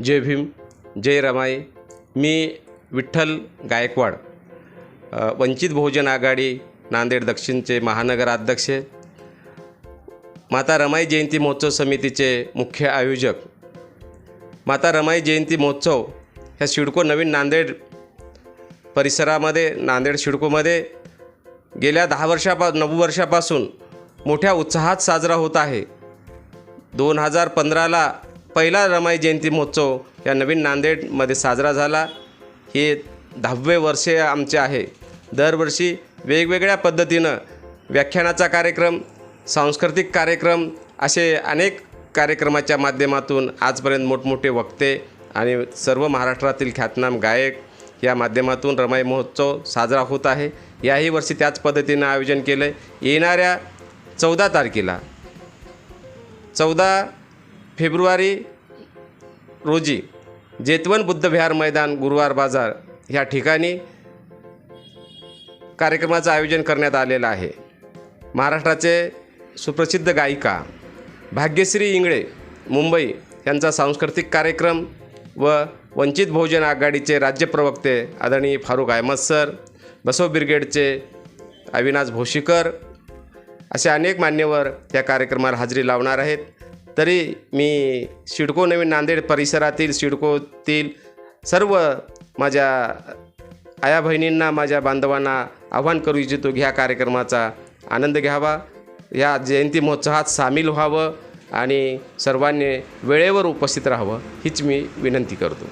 जय भीम जय रमाई. मी विठ्ठल गायकवाड वंचित बहुजन आघाडी नांदेड दक्षिणचे महानगराध्यक्ष माता रमाई जयंती महोत्सव समितीचे मुख्य आयोजक. माता रमाई जयंती महोत्सव ह्या शिडको नवीन नांदेड परिसरामध्ये नांदेड शिडकोमध्ये गेल्या दहा वर्षापा नऊ वर्षापासून मोठ्या उत्साहात साजरा होत आहे. दोन हजार पंधराला पहिला रमाई जयंती महोत्सव या नवीन नांदेडमध्ये साजरा झाला. हे दहावे वर्षे आमचे आहे. दरवर्षी वेगवेगळ्या पद्धतीनं व्याख्यानाचा कार्यक्रम सांस्कृतिक कार्यक्रम असे अनेक कार्यक्रमाच्या माध्यमातून आजपर्यंत मोठमोठे वक्ते आणि सर्व महाराष्ट्रातील ख्यातनाम गायक या माध्यमातून रमाई महोत्सव साजरा होत आहे. याही वर्षी त्याच पद्धतीनं आयोजन केलं आहे येणाऱ्या चौदा तारखेला चौदा फेब्रुवारी रोजी जेतवन बुद्धविहार मैदान गुरुवार बाजार ह्या ठिकाणी कार्यक्रमाचं आयोजन करण्यात आलेलं आहे. महाराष्ट्राचे सुप्रसिद्ध गायिका भाग्यश्री इंगळे मुंबई यांचा सांस्कृतिक कार्यक्रम व वंचित बहुजन आघाडीचे राज्य प्रवक्ते आदरणीय फारूक अहमद सर बसव ब्रिगेडचे अविनाश भोशीकर असे अनेक मान्यवर या कार्यक्रमाला हजेरी लावणार आहेत. तरी मी सिडको नवीन नांदेड परिसरातील सिडकोतील सर्व माझ्या आया बहिणींना माझ्या बांधवांना आव्हान करू इच्छितो ह्या कार्यक्रमाचा आनंद घ्यावा. या जयंती महोत्सवात सामील व्हावं आणि सर्वांनी वेळेवर उपस्थित राहावं हीच मी विनंती करतो.